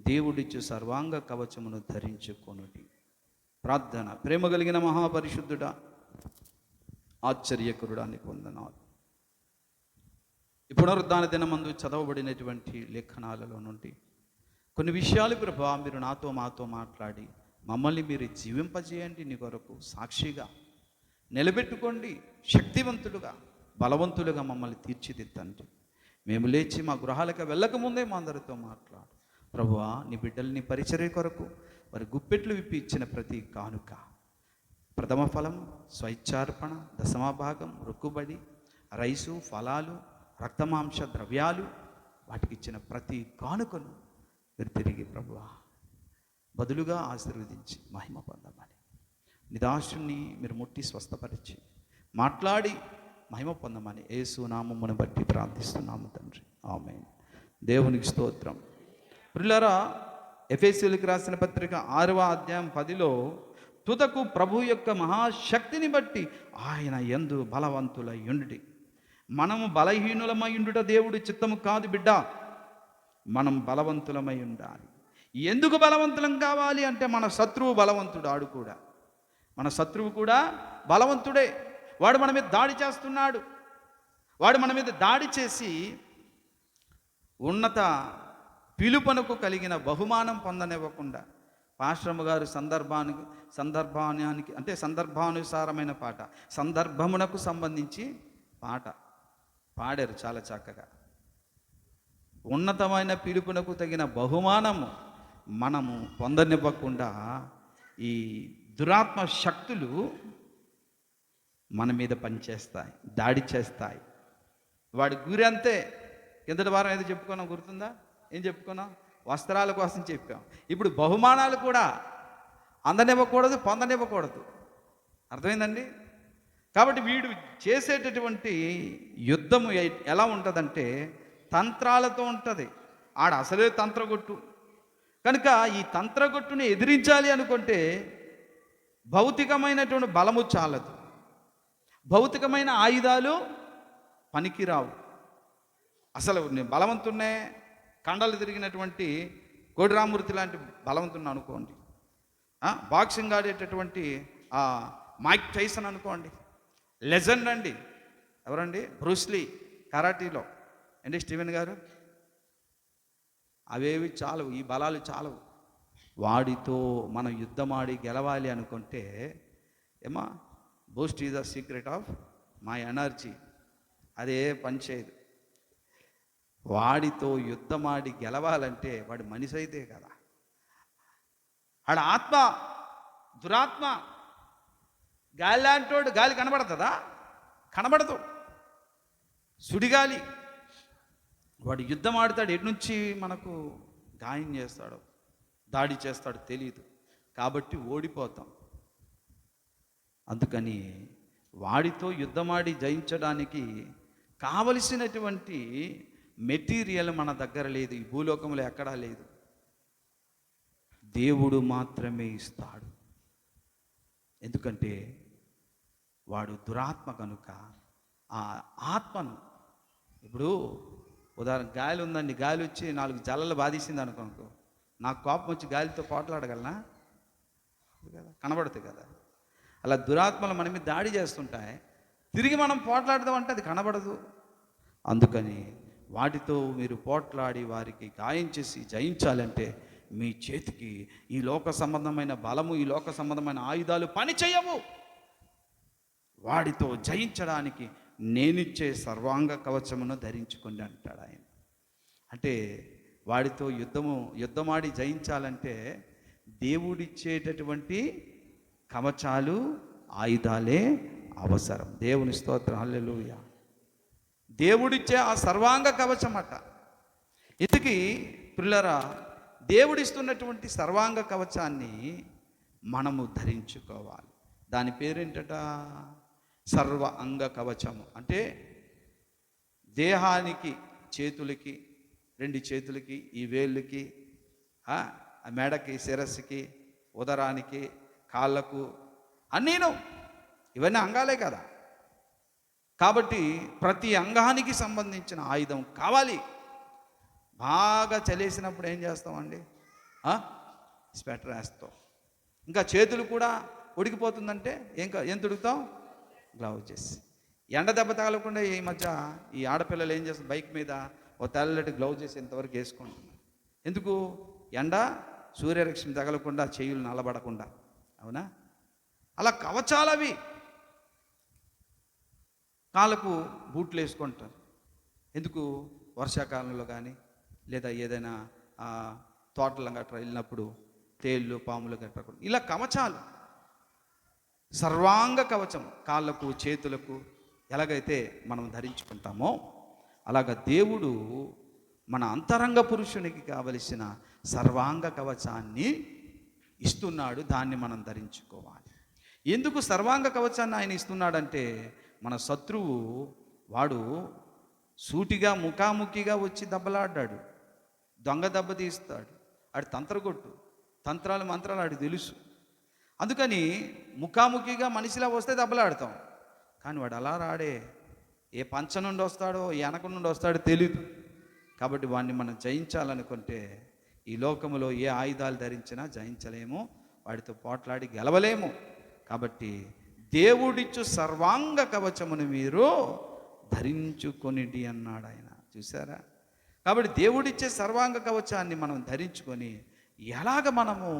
దేవుడిచ్చు సర్వాంగ కవచమును ధరించుకొనుడి ప్రార్థన. ప్రేమ కలిగిన మహాపరిశుద్ధుడా ఆశ్చర్యకరుడాన్ని పొందనాలు ఈ పునరుద్ధాన దినమందు చదవబడినటువంటి లేఖనాలలో నుండి కొన్ని విషయాలు ప్రభా మీరు నాతో మాతో మాట్లాడి మమ్మల్ని మీరు జీవింపజేయండి నీ కొరకు సాక్షిగా. నిలబెట్టుకోండి శక్తివంతులుగా బలవంతులుగా మమ్మల్ని తీర్చిదిద్దండి. మేము లేచి మా గృహాలకు వెళ్ళకముందే మా అందరితో మాట్లాడు. ప్రభువా నీ బిడ్డల్ని పరిచర్య కొరకు వారి గుప్పెట్లు విప్పి ఇచ్చిన ప్రతి కానుక. ప్రథమ ఫలం స్వైచ్ఛార్పణ దశమభాగం రుక్కుబడి రైసు ఫలాలు రక్తమాంస ద్రవ్యాలు వాటికి ఇచ్చిన ప్రతి కానుకను మీరు తిరిగి ప్రభువా బదులుగా ఆశీర్వదించి మహిమ పొందమని. నిదాశుణ్ణి మీరు ముట్టి స్వస్థపరిచి మాట్లాడి మహిమ పొందమని ఏసు నామమును బట్టి ప్రార్థిస్తున్నాము తండ్రి. ఆమె దేవునికి స్తోత్రం. ప్రిలరా ఎఫ్ఎస్సీలకు రాసిన పత్రిక ఆరవ అధ్యాయం పదిలో తుదకు ప్రభు యొక్క మహాశక్తిని బట్టి ఆయన ఎందు బలవంతులై ఉండుటి మనము బలహీనులమై ఉండుట దేవుడి చిత్తము కాదు బిడ్డ. మనం బలవంతులమై ఉండాలి ఎందుకు బలవంతులం కావాలి అంటే మన శత్రువు బలవంతుడు ఆడు కూడా. మన శత్రువు కూడా బలవంతుడే. వాడు మన మీద దాడి చేస్తున్నాడు. వాడు మన మీద దాడి చేసి ఉన్నత పిలుపునకు కలిగిన బహుమానం పొందనివ్వకుండా పాశ్రమ గారు సందర్భానికి సందర్భానికి అంటే సందర్భానుసారమైన పాట సందర్భమునకు సంబంధించి పాట పాడారు చాలా చక్కగా. ఉన్నతమైన పిలుపునకు తగిన బహుమానము మనము పొందనివ్వకుండా ఈ దురాత్మ శక్తులు మన మీద పనిచేస్తాయి దాడి చేస్తాయి. వాడి గురి అంతే. కిందటి వారం ఏదో చెప్పుకున్నాం గుర్తుందా? ఏం చెప్పుకున్నాం? వస్త్రాల కోసం చెప్పాం. ఇప్పుడు బహుమానాలు కూడా అందనివ్వకూడదు పొందనివ్వకూడదు. అర్థమైందండి? కాబట్టి వీడు చేసేటటువంటి యుద్ధము ఎలా ఉంటుందంటే తంత్రాలతో ఉంటుంది. ఆడ అసలే తంత్రగొట్టు. కనుక ఈ తంత్రగొట్టుని ఎదిరించాలి అనుకుంటే భౌతికమైనటువంటి బలము చాలదు. భౌతికమైన ఆయుధాలు పనికిరావు. అసలు నేను బలవంతున్నే కండలు తిరిగినటువంటి కోడిరామూర్తి లాంటి బలవంతుని అనుకోండి. బాక్సింగ్ ఆడేటటువంటి మైక్ టైసన్ అనుకోండి. లెజెండ్ అండి. ఎవరండి? బ్రూస్లీ కరాటీలో. అండి స్టీవెన్ గారు? అవేవి చాలవు ఈ బలాలు చాలవు. వాడితో మనం యుద్ధమాడి గెలవాలి అనుకుంటే ఏమా boost is the secret of my energy. అదే పని చేయదు. వాడితో యుద్ధమాడి గెలవాలంటే వాడి మనిషి అయితే కదా. ఆడ ఆత్మ దురాత్మ గాలి లాంటోడు గాలి కనబడుతుందా? కనబడదు. సుడిగాలి. వాడు యుద్ధం ఆడతాడు ఎటు నుంచి మనకు గాయం చేస్తాడు దాడి చేస్తాడు తెలియదు కాబట్టి ఓడిపోతాం. అందుకని వాడితో యుద్ధమాడి జయించడానికి కావలసినటువంటి మెటీరియల్ మన దగ్గర లేదు ఈ భూలోకంలో ఎక్కడా లేదు. దేవుడు మాత్రమే ఇస్తాడు. ఎందుకంటే వాడు దురాత్మ కనుక ఆ ఆత్మను ఇప్పుడు ఉదాహరణ గాలి ఉందండి గాలి వచ్చి నాలుగు జల్లలు బాధేసింది అనుకో నాకు కోపం వచ్చి గాలితో పోట్లాడగలనా? కదా కనబడుతుంది కదా. అలా దురాత్మలు మన మీద దాడి చేస్తుంటాయి. తిరిగి మనం పోట్లాడదాం అంటే అది కనబడదు. అందుకని వాటితో మీరు పోట్లాడి వారికి గాయం చేసి జయించాలంటే మీ చేతికి ఈ లోక సంబంధమైన బలము ఈ లోక సంబంధమైన ఆయుధాలు పని చేయవు వాడితో జయించడానికి నేనిచ్చే సర్వాంగ కవచమును ధరించుకుని అంటాడు ఆయన. అంటే వాడితో యుద్ధము యుద్ధమాడి జయించాలంటే దేవుడిచ్చేటటువంటి కవచాలు ఆయుధాలే అవసరం. దేవుని స్తోత్రం. హల్లెలూయా. దేవుడిచ్చే ఆ సర్వాంగ కవచం అట ఇతికి పిల్లరా దేవుడిస్తున్నటువంటి సర్వాంగ కవచాన్ని మనము ధరించుకోవాలి. దాని పేరేంటట? సర్వ అంగ కవచము. అంటే దేహానికి చేతులకి రెండు చేతులకి ఈ వేళ్ళకి ఆ, మెడకి శిరస్సుకి ఉదరానికి కాళ్ళకు అన్నీను. ఇవన్నీ అంగాలే కదా. కాబట్టి ప్రతి అంగానికి సంబంధించిన ఆయుధం కావాలి. బాగా చలేసినప్పుడు ఏం చేస్తామండి? స్వెటర్ వేస్తాం. ఇంకా చేతులు కూడా ఉడికిపోతుందంటే ఏం కా- ఏం గ్లౌ గ్లౌజెస్. ఎండ దెబ్బ తగలకుండా ఈ మధ్య ఈ ఆడపిల్లలు ఏం చేస్తారు? బైక్ మీద ఓ తెల్లటి గ్లౌజెస్ ఇంతవరకు వేసుకుంటున్నారు. ఎందుకు? ఎండ సూర్యరశ్మి తగలకుండా చేయులు నల్లబడకుండా. అవునా? అలా కవచాలు కాళ్ళకు బూట్లు వేసుకుంటారు. ఎందుకు? వర్షాకాలంలో కానీ లేదా ఏదైనా తోటలు తోటల గట్రా వెళ్ళినప్పుడు తేళ్ళు పాములు గట్రా ఇలా కవచాలు. సర్వాంగ కవచం. కాళ్ళకు చేతులకు ఎలాగైతే మనం ధరించుకుంటామో అలాగ దేవుడు మన అంతరంగ పురుషునికి కావలసిన సర్వాంగ కవచాన్ని ఇస్తున్నాడు. దాన్ని మనం ధరించుకోవాలి. ఎందుకు సర్వాంగ కవచాన్ని ఆయన ఇస్తున్నాడంటే మన శత్రువు వాడు సూటిగా ముఖాముఖిగా వచ్చి దెబ్బలాడ్డాడు దొంగ దెబ్బ తీస్తాడు. ఆడు తంత్రగొట్టు. తంత్రాలు మంత్రాలు ఆడు తెలుసు. అందుకని ముఖాముఖిగా మనిషిలా వస్తే దెబ్బలాడతాం. కానీ వాడు అలా రాడే. ఏ పంచ నుండి వస్తాడో ఏ వెనక నుండి వస్తాడో తెలియదు కాబట్టి వాడిని మనం జయించాలనుకుంటే ఈ లోకములో ఏ ఆయుధాలు ధరించినా జయించలేము. వాడితో పోట్లాడి గెలవలేము. కాబట్టి దేవుడిచ్చు సర్వాంగ కవచమును మీరు ధరించుకొనిటి అన్నాడు ఆయన. చూసారా కాబట్టి దేవుడిచ్చే సర్వాంగ కవచాన్ని మనం ధరించుకొని ఎలాగ మనము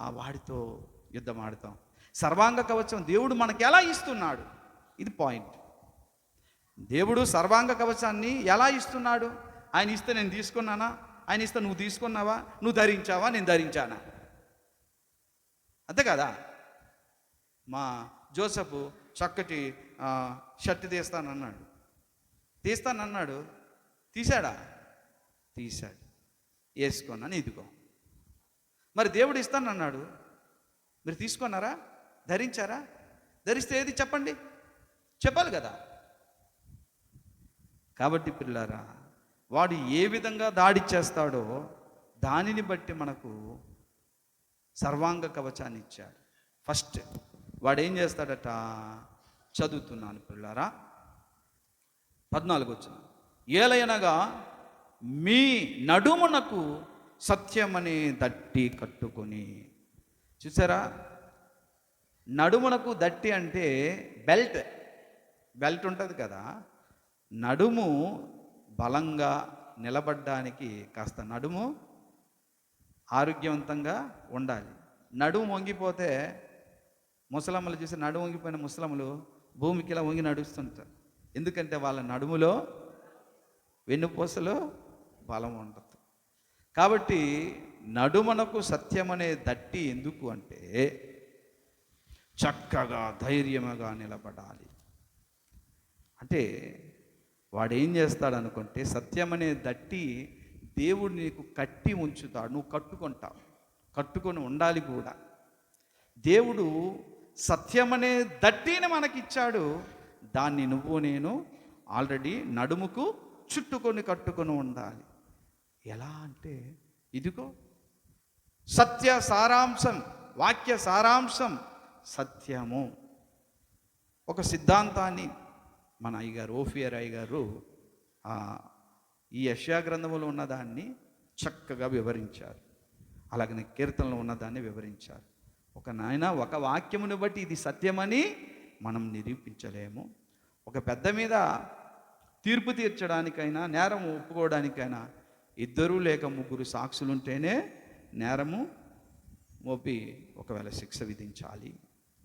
ఆ వాడితో యుద్ధం ఆడతాం? సర్వాంగ కవచం దేవుడు మనకి ఎలా ఇస్తున్నాడు? ఇది పాయింట్. దేవుడు సర్వాంగ కవచాన్ని ఎలా ఇస్తున్నాడు? ఆయన ఇస్తే నేను తీసుకున్నానా? ఆయన ఇస్తే నువ్వు తీసుకున్నావా? నువ్వు ధరించావా? నేను ధరించానా? అంతే కదా? మా జోసఫ్ చక్కటి షర్ట్ తీస్తానన్నాడు. తీస్తానన్నాడు. తీశాడా? తీశాడు. వేసుకున్నాను ఇదిగో. మరి దేవుడు ఇస్తానన్నాడు. మీరు తీసుకున్నారా? ధరించారా? ధరిస్తే ఏది చెప్పండి? చెప్పాలి కదా. కాబట్టి పిల్లారా వాడు ఏ విధంగా దాడి చేస్తాడో దానిని బట్టి మనకు సర్వాంగ కవచాన్ని ఇచ్చాడు. ఫస్ట్ వాడు ఏం చేస్తాడట? చదువుతున్నాను పిల్లారా పద్నాలుగు వచ్చిన ఏలయనగా మీ నడుమునకు సత్యమనే దట్టి కట్టుకొని. చూసారా? నడుమునకు దట్టి అంటే బెల్ట్. బెల్ట్ ఉంటుంది కదా. నడుము బలంగా నిలబడ్డానికి కాస్త నడుము ఆరోగ్యవంతంగా ఉండాలి. నడుము వంగిపోతే ముసలమ్మలు చూసి నడుము వంగిపోయిన ముసలమ్మలు భూమికి ఇలా వంగి నడుస్తుంటారు. ఎందుకంటే వాళ్ళ నడుములో వెన్నుపూసలో బలం ఉండదు కాబట్టి నడుమనకు సత్యమనే దట్టి ఎందుకు అంటే చక్కగా ధైర్యముగా నిలబడాలి. అంటే వాడేం చేస్తాడు అనుకుంటే సత్యమనే దట్టి దేవుడు నీకు కట్టి ఉంచుతాడు నువ్వు కట్టుకుంటావు. కట్టుకొని ఉండాలి కూడా. దేవుడు సత్యమనే దట్టిని మనకిచ్చాడు. దాన్ని నువ్వు నేను ఆల్రెడీ నడుముకు చుట్టుకొని కట్టుకొని ఉండాలి. ఎలా అంటే ఇదిగో సత్య సారాంశం వాక్య సారాంశం సత్యము. ఒక సిద్ధాంతాన్ని మన అయ్యగారు ఓఫియర్ అయ్యగారు ఈ యష్యా గ్రంథములో ఉన్నదాన్ని చక్కగా వివరించారు. అలాగనే కీర్తనలో ఉన్నదాన్ని వివరించారు. ఒక నాయన ఒక వాక్యమును బట్టి ఇది సత్యమని మనం నిరూపించలేము. ఒక పెద్ద మీద తీర్పు తీర్చడానికైనా నేరం ఒప్పుకోవడానికైనా ఇద్దరు లేక ముగ్గురు సాక్షులుంటేనే నేరము మోపి ఒకవేళ శిక్ష విధించాలి.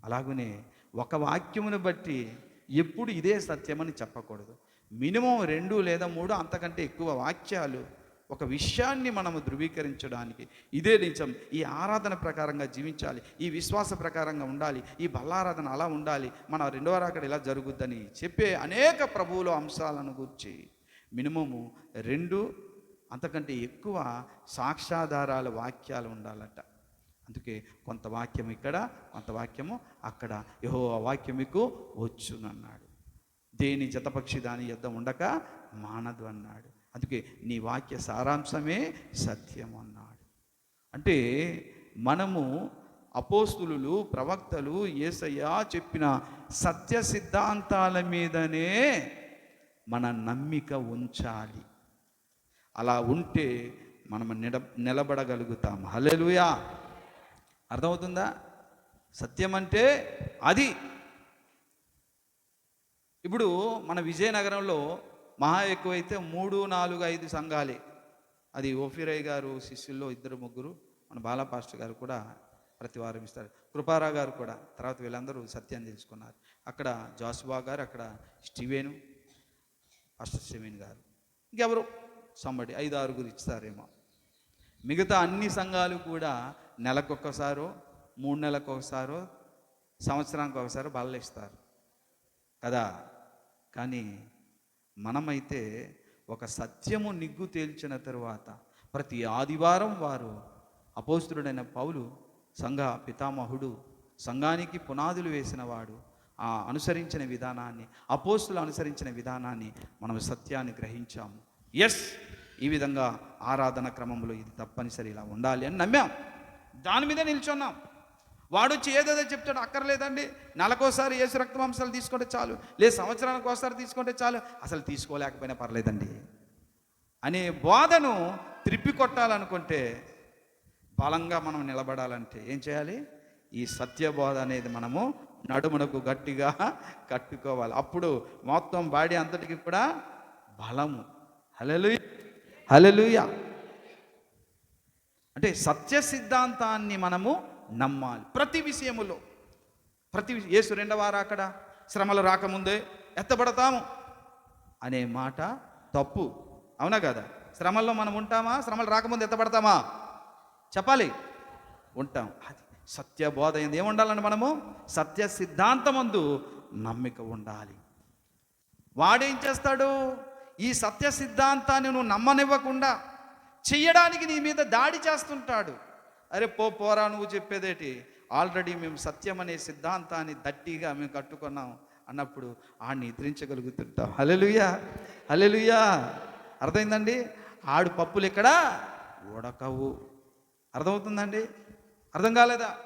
అలాగనే ఒక వాక్యమును బట్టి ఎప్పుడు ఇదే సత్యమని చెప్పకూడదు. మినిమం రెండు లేదా మూడు అంతకంటే ఎక్కువ వాక్యాలు ఒక విషయాన్ని మనము ధృవీకరించడానికి ఇదే నిజం. ఈ ఆరాధన ప్రకారంగా జీవించాలి ఈ విశ్వాస ప్రకారంగా ఉండాలి ఈ బల్లారాధన అలా ఉండాలి. మన రెండవ రాకడ ఇలా జరుగుద్దని చెప్పే అనేక ప్రభువుల అంశాలను గురించి మినిమము రెండు అంతకంటే ఎక్కువ సాక్ష్యాధారాల వాక్యాలు ఉండాలట. అందుకే కొంత వాక్యం ఇక్కడ కొంత వాక్యము అక్కడ. యహో వాక్యం మీకు వచ్చునన్నాడు. దేని జతపక్షి దాని యుద్ధం ఉండక మానదు అన్నాడు. అందుకే నీ వాక్య సారాంశమే సత్యం అన్నాడు. అంటే మనము అపోస్తులు ప్రవక్తలు ఏసయ్య చెప్పిన సత్య సిద్ధాంతాల మీదనే మన నమ్మిక ఉంచాలి. అలా ఉంటే మనం నిడ నిలబడగలుగుతాం. హలెలుయా అర్థమవుతుందా? సత్యం అంటే అది. ఇప్పుడు మన విజయనగరంలో మహా ఎక్కువైతే మూడు నాలుగు ఐదు సంఘాలే. అది ఓఫిరయ్య గారు శిష్యుల్లో ఇద్దరు ముగ్గురు మన బాలా పాస్టర్ గారు కూడా ప్రతి వారం ఇస్తారు. కృపారా గారు కూడా తర్వాత వీళ్ళందరూ సత్యాన్ని తెలుసుకున్నారు. అక్కడ జాసుబా గారు అక్కడ స్టివేను పాస్టర్ స్టివేన్ గారు. ఇంకెవరు? సంబడి ఐదు ఆరుగురు ఇస్తారేమో. మిగతా అన్ని సంఘాలు కూడా నెలకొకసారో మూడు నెలలకు ఒకసారో సంవత్సరానికి ఒకసారి బల్ల ఇస్తారు. కదా? కానీ మనమైతే ఒక సత్యము నిగ్గు తేల్చిన తరువాత ప్రతి ఆదివారం వారు అపోస్తుడైన పౌలు సంఘ పితామహుడు సంఘానికి పునాదులు వేసిన వాడు ఆ అనుసరించిన విధానాన్ని అపోస్తులు అనుసరించిన విధానాన్ని మనం సత్యాన్ని గ్రహించాము. ఎస్ ఈ విధంగా ఆరాధన క్రమంలో ఇది తప్పనిసరి ఇలా ఉండాలి అని నమ్మాం. దాని మీద నిల్చున్నాం. వాడు వచ్చి ఏదేదో చెప్తాడు అక్కర్లేదండి. నెలకోసారి ఏసు రక్తమాంసాలు తీసుకుంటే చాలు. లేదు సంవత్సరానికి ఒకసారి తీసుకుంటే చాలు. అసలు తీసుకోలేకపోయినా పర్లేదండి. అనే బోధను త్రిప్పి కొట్టాలనుకుంటే బలంగా మనం నిలబడాలంటే ఏం చేయాలి? ఈ సత్యబోధ అనేది మనము నడుమునకు గట్టిగా కట్టుకోవాలి. అప్పుడు మొత్తం బాడీ అంతటికి కూడా బలము. హలెలు హలెలుయ అంటే సత్య సిద్ధాంతాన్ని మనము నమ్మాలి. ప్రతి విషయములో ప్రతి ఏసు యేసు రెండవ అక్కడ? శ్రమలు రాకముందే ఎత్తబడతాము అనే మాట తప్పు. అవునా కదా? శ్రమల్లో మనం ఉంటామా? శ్రమలు రాకముందు ఎత్తబడతామా? చెప్పాలి. ఉంటాం. అది సత్య బోధ ఏం ఏముండాలండి మనము? సత్య సిద్ధాంతమందు నమ్మిక ఉండాలి. వాడేం చేస్తాడు? ఈ సత్య సిద్ధాంతాన్ని నువ్వు నమ్మనివ్వకుండా చెయ్యడానికి నీ మీద దాడి చేస్తుంటాడు. అరే పో పోరా నువ్వు చెప్పేదేటి? ఆల్రెడీ మేము సత్యం అనే సిద్ధాంతాన్ని దట్టిగా మేము కట్టుకున్నాం అన్నప్పుడు ఆడిని నిద్రించగలుగుతుంటాం. హలెలుయా హలెలుయా అర్థమైందండి? ఆడు పప్పులు ఇక్కడ ఉడకవు. అర్థమవుతుందండి? అర్థం కాలేదా?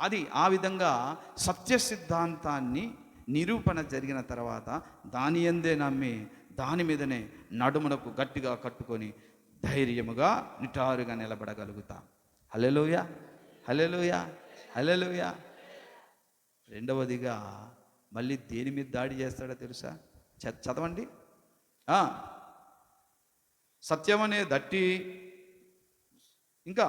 అది ఆ విధంగా సత్య సిద్ధాంతాన్ని నిరూపణ జరిగిన తర్వాత దాని ఎందే నమ్మి దాని మీదనే నడుమునకు గట్టిగా కట్టుకొని ధైర్యముగా నిటారుగా నిలబడగలుగుతాం. హలెలుయ హలెలుయ హలెలుయ రెండవదిగా మళ్ళీ దేని మీద దాడి చేస్తాడో తెలుసా? చ- చదవండి. సత్యం అనే దట్టి ఇంకా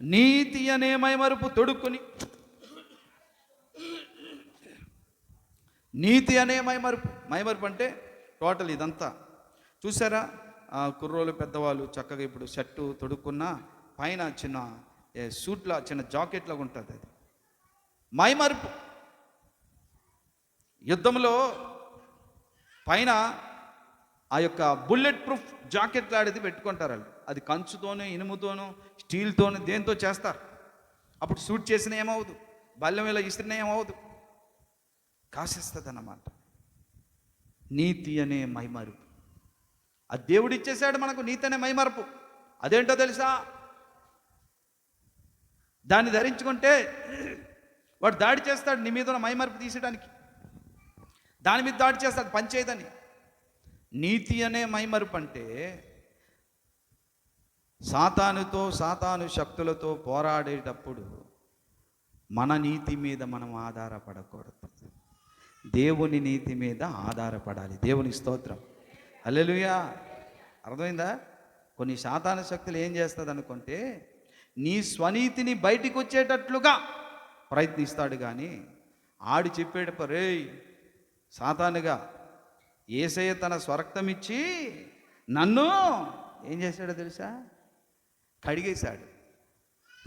నీతి అనే మైమరుపు తొడుక్కుని నీతి అనే మైమరుపు మైమరుపు అంటే టోటల్ ఇదంతా. చూసారా కుర్రోలు పెద్దవాళ్ళు చక్కగా ఇప్పుడు షర్టు తొడుక్కున్న పైన చిన్న సూట్లా చిన్న జాకెట్లాగా ఉంటుంది అది. మైమరుపు యుద్ధంలో పైన ఆ యొక్క బుల్లెట్ ప్రూఫ్ జాకెట్ లాంటిది పెట్టుకుంటారు వాళ్ళు. అది కంచుతోనూ ఇనుముతోనూ స్టీల్తోనూ దేంతో చేస్తారు. అప్పుడు షూట్ చేసిన ఏమవుదు బల్లెం ఇలా ఇస్తున్న ఏమవుదు కాసేస్తుంది అన్నమాట నీతి అనే మైమరుపు ఆ దేవుడు ఇచ్చేసాడు మనకు నీతి అనే అదేంటో తెలుసా? దాన్ని ధరించుకుంటే వాడు దాడి చేస్తాడు నీ మీద ఉన్న మైమరుపు తీసేయడానికి. దాని మీద దాడి చేస్తాడు పనిచేయదని నీతి అనే మైమరుపు అంటే సాతానుతో సాతాను శక్తులతో పోరాడేటప్పుడు మన నీతి మీద మనం ఆధారపడకూడదు. దేవుని నీతి మీద ఆధారపడాలి. దేవుని స్తోత్రం. అల్లెలుయా అర్థమైందా? కొన్ని శాతాన శక్తులు ఏం చేస్తుంది అనుకుంటే నీ స్వనీతిని బయటికి వచ్చేటట్లుగా ప్రయత్నిస్తాడు కానీ ఆడు చెప్పేటప్పుడు రే సాతానుగా ఏసయ్య తన స్వరక్తం ఇచ్చి నన్ను ఏం చేశాడో తెలుసా? కడిగేశాడు.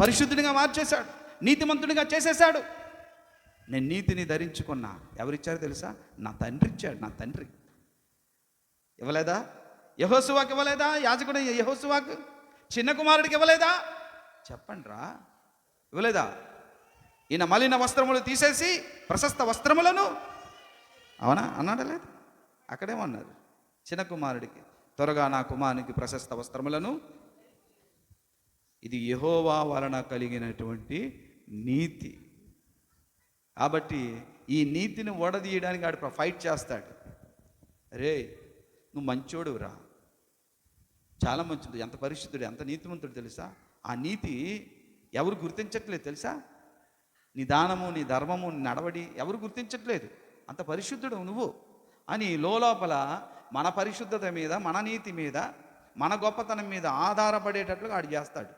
పరిశుద్ధునిగా మార్చేశాడు. నీతిమంతునిగా చేసేశాడు. నేను నీతిని ధరించుకున్నా. ఎవరిచ్చారో తెలుసా? నా తండ్రి ఇచ్చాడు నా తండ్రి. ఇవ్వలేదా? యహోసువాకి ఇవ్వలేదా? యాజకుడు యహోసువాకు? చిన్న కుమారుడికి ఇవ్వలేదా? చెప్పండి రా ఇవ్వలేదా? ఈయన మలిన వస్త్రములు తీసేసి ప్రశస్త వస్త్రములను అవునా? అన్నాడు లేదు? అక్కడేమన్నారు చిన్న కుమారుడికి. త్వరగా నా కుమారునికి ప్రశస్త వస్త్రములను. ఇది యహోవా వలన కలిగినటువంటి నీతి. కాబట్టి ఈ నీతిని ఓడదీయడానికి ఆడు ఫైట్ చేస్తాడు. రే నువ్వు మంచోడు రా. చాలా మంచిది ఎంత పరిశుద్ధుడు ఎంత నీతిమంతుడు తెలుసా? ఆ నీతి ఎవరు గుర్తించట్లేదు తెలుసా? నీ దానము నీ ధర్మము నీ నడవడి ఎవరు గుర్తించట్లేదు. అంత పరిశుద్ధుడు నువ్వు. అని లోపల మన పరిశుద్ధత మీద మన నీతి మీద మన గొప్పతనం మీద ఆధారపడేటట్లుగా ఆడు చేస్తాడు.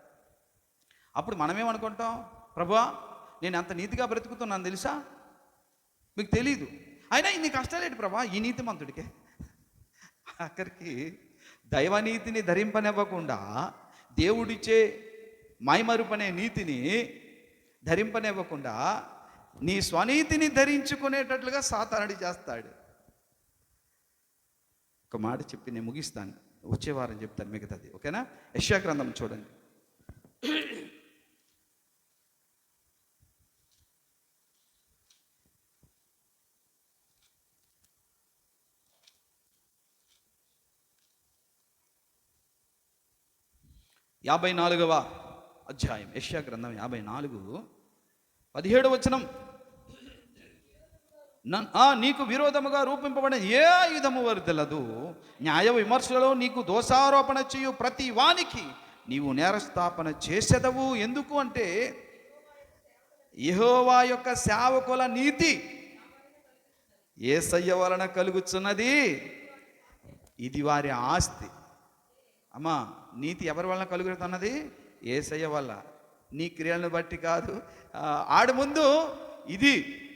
అప్పుడు మనమేమనుకుంటాం? ప్రభువా నేను అంత నీతిగా బ్రతుకుతున్నాను తెలుసా? మీకు తెలీదు. అయినా ఇన్ని కష్టాలేంటి ప్రభా? ఈ నీతిమంతుడికే. ఆఖరికి దైవనీతిని ధరింపనివ్వకుండా దేవుడిచ్చే మైమరుపనే నీతిని ధరింపనివ్వకుండా నీ స్వనీతిని ధరించుకునేటట్లుగా సాతానుడి చేస్తాడు. ఒక మాట చెప్పి నేను ముగిస్తాను. వచ్చే వారం చెప్తాను మిగతాది. ఓకేనా? యశ్యా గ్రంథం చూడండి. యాభై నాలుగవ అధ్యాయం. యశ్యా గ్రంథం యాభై నాలుగు పదిహేడు వచనం. నన్- ఆ, నీకు విరోధముగా రూపింపబడిన ఏ ఆయుధము వరదలదు న్యాయ విమర్శలో నీకు దోషారోపణ చేయు ప్రతి వానికి నీవు నేరస్థాపన చేసేదవు. ఎందుకు అంటే యెహోవా యొక్క సేవకుల నీతి ఏసయ్య వలన కలుగుచున్నది. ఇది వారి ఆస్తి. అమ్మా నీతి ఎవరి వలన కలుగుతున్నది? ఏసయ్య వల్ల. నీ క్రియలను బట్టి కాదు. ఆడి ముందు ఇది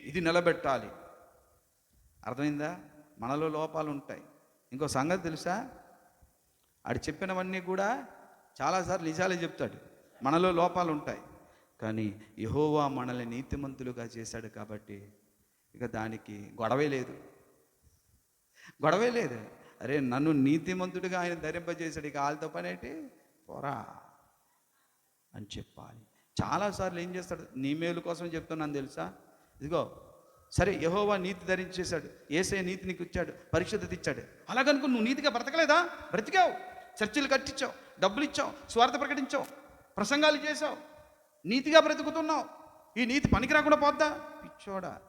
ఇది నిలబెట్టాలి. అర్థమైందా? మనలో లోపాలు ఉంటాయి. ఇంకో సంగతి తెలుసా? ఆడు చెప్పినవన్నీ కూడా చాలాసార్లు నిజాలే చెప్తాడు. మనలో లోపాలు ఉంటాయి. కానీ యహోవా మనల్ని నీతిమంతులుగా చేశాడు కాబట్టి ఇక దానికి గొడవే లేదు. గొడవే లేదు. అరే నన్ను నీతిమంతుడిగా ఆయన ధరింపజేశాడు ఇక వాళ్ళతో పని ఏంటి? పోరా అని చెప్పాలి. చాలాసార్లు ఏం చేస్తాడు? నీ మేలు కోసం చెప్తున్నాను తెలుసా? ఇదిగో సరే యహోవా నీతి ధరించేశాడు ఏసే నీతి నీకు ఇచ్చాడు పరిశుద్ధత ఇచ్చాడు. అలాగనుకో నువ్వు నీతిగా బ్రతకలేదా? బ్రతికావు. చర్చిలు కట్టించావు డబ్బులు ఇచ్చావు స్వార్థ ప్రకటించావు ప్రసంగాలు చేసావు నీతిగా బ్రతుకుతున్నావు. ఈ నీతి పనికి రాకుండా పోద్దా? పిచ్చోడా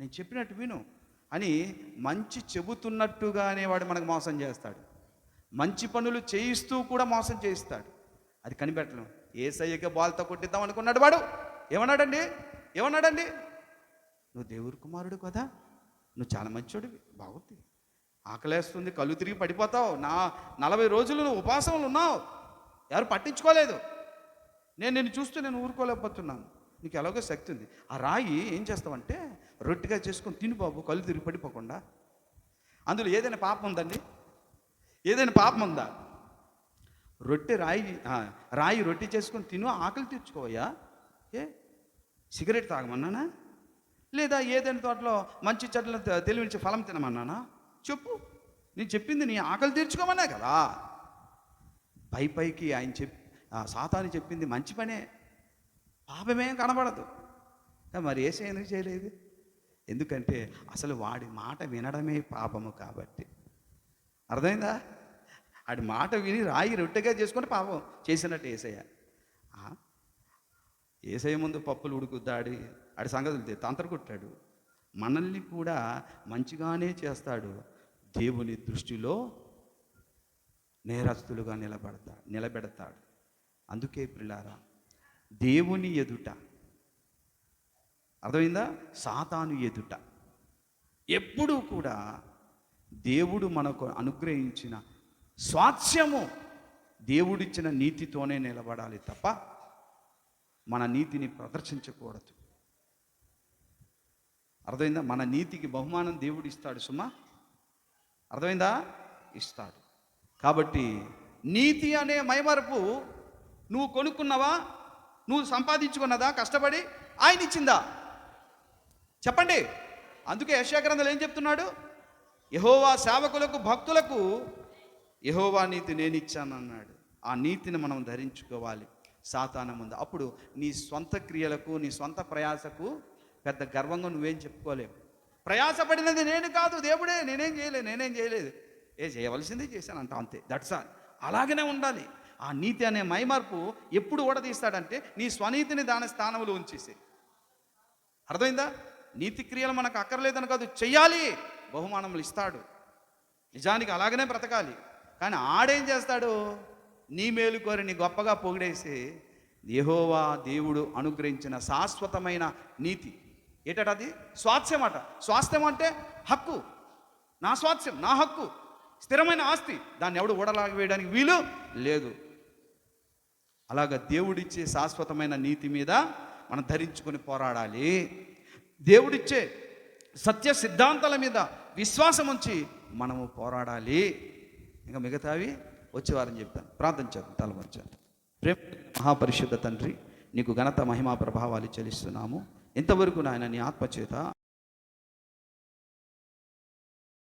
నేను చెప్పినట్టు విను. అని మంచి చెబుతున్నట్టుగానే వాడు మనకు మోసం చేస్తాడు. మంచి పనులు చేయిస్తూ కూడా మోసం చేయిస్తాడు. అది కనిపెట్టలేం. ఏ సయ్యకే బాల్తో కొట్టిద్దాం అనుకున్నాడు వాడు. ఏమన్నాడండి? ఏమన్నాడండి? నువ్వు దేవుడి కుమారుడు కదా. నువ్వు చాలా మంచోడివి. బాగుంది. ఆకలేస్తుంది. కళ్ళు తిరిగి పడిపోతావు. నా నలభై రోజులు నువ్వు ఉపాసంలో ఉన్నావు. ఎవరు పట్టించుకోలేదు. నేను నిన్ను చూస్తూ నేను ఊరుకోలేకపోతున్నాను. నీకు ఎలాగో శక్తి ఉంది. ఆ రాయి ఏం చేస్తావంటే రొట్టిగా చేసుకొని తిని బాబు కళ్ళు తిరిగి పడిపోకుండా. అందులో ఏదైనా పాపం ఉందండి? ఏదైనా పాపం ఉందా? రొట్టె రాయి రాయి రొట్టె చేసుకొని తిను ఆకలి తీర్చుకోవయ్యా. ఏ? సిగరెట్ తాగమన్నానా? లేదా ఏదైనా తోటలో మంచి చెట్ల తెలివించి ఫలం తినమన్నానా? చెప్పు. నేను చెప్పింది నీ ఆకలి తీర్చుకోమన్నా కదా. పై పైకి ఆయన చెప్ ఆ సాతాను చెప్పింది మంచి పనే. పాపమేం కనబడదు. మరి ఏసే ఎందుకు చేయలేదు? ఎందుకంటే అసలు వాడి మాట వినడమే పాపము కాబట్టి. అర్థమైందా? ఆడి మాట విని రాయి రొట్టెగా చేసుకొని పాపం చేసినట్టు ఏసయ్య. ఏసయ్య ముందు పప్పులు ఉడుకుద్దాడి ఆడి సంగతులు తె- కొట్టాడు. మనల్ని కూడా మంచిగానే చేస్తాడు. దేవుని దృష్టిలో నేరస్తులుగా నిలబడతా నిలబెడతాడు. అందుకే పిల్లారా దేవుని ఎదుట అర్థమైందా? సాతాను ఎదుట. ఎప్పుడూ కూడా దేవుడు మనకు అనుగ్రహించిన స్వాస్యము దేవుడిచ్చిన నీతితోనే నిలబడాలి తప్ప మన నీతిని ప్రదర్శించకూడదు. అర్థమైందా? మన నీతికి బహుమానం దేవుడు ఇస్తాడు సుమా. అర్థమైందా? ఇస్తాడు. కాబట్టి నీతి అనే మైమరపు నువ్వు కొనుక్కున్నావా? నువ్వు సంపాదించుకున్నదా? కష్టపడి ఆయన ఇచ్చిందా? చెప్పండి. అందుకే యశాగ్రంథాలు ఏం చెప్తున్నాడు? యహోవా సేవకులకు భక్తులకు యహోవా నీతి నేను ఇచ్చానన్నాడు ఆ నీతిని మనం ధరించుకోవాలి. సాతానం ఉంది అప్పుడు నీ స్వంత క్రియలకు నీ స్వంత ప్రయాసకు పెద్ద గర్వంగా నువ్వేం చెప్పుకోలేవు. ప్రయాసపడినది నేను కాదు దేవుడే. నేనేం చేయలేదు నేనేం చేయలేదు. ఏ చేయవలసింది చేశాను అంట అంతే. దట్స్ ఆల్ అలాగనే ఉండాలి. ఆ నీతి అనే మైమార్పు ఎప్పుడు ఓడదీస్తాడంటే నీ స్వనీతిని దాని స్థానంలో ఉంచేసి అర్థమైందా? నీతి క్రియలు మనకు అక్కర్లేదని కాదు చెయ్యాలి. బహుమానములు ఇస్తాడు. నిజానికి అలాగనే బ్రతకాలి. కానీ ఆడేం చేస్తాడు? నీ మేలు కోరి నీ గొప్పగా పొగిడేసి దేహోవా దేవుడు అనుగ్రహించిన శాశ్వతమైన నీతి. ఏటట అది? స్వాస్థ్యం అట. స్వాస్థ్యం అంటే హక్కు. నా స్వాస్థ్యం నా హక్కు. స్థిరమైన ఆస్తి. దాన్ని ఎవడు ఊడలాగి వేయడానికి వీలు లేదు. అలాగ దేవుడిచ్చే శాశ్వతమైన నీతి మీద మనం ధరించుకొని పోరాడాలి. దేవుడిచ్చే సత్య సిద్ధాంతాల మీద విశ్వాసం ఉంచి మనము పోరాడాలి. ఇంకా మిగతావి వచ్చేవారని చెప్తాను. ప్రార్థన చేద్దాం తలమర్చాను ప్రేమ మహాపరిశుద్ధ తండ్రి నీకు ఘనత మహిమా ప్రభావాలు చెల్లిస్తున్నాము. ఇంతవరకు నాయన నీ ఆత్మచేత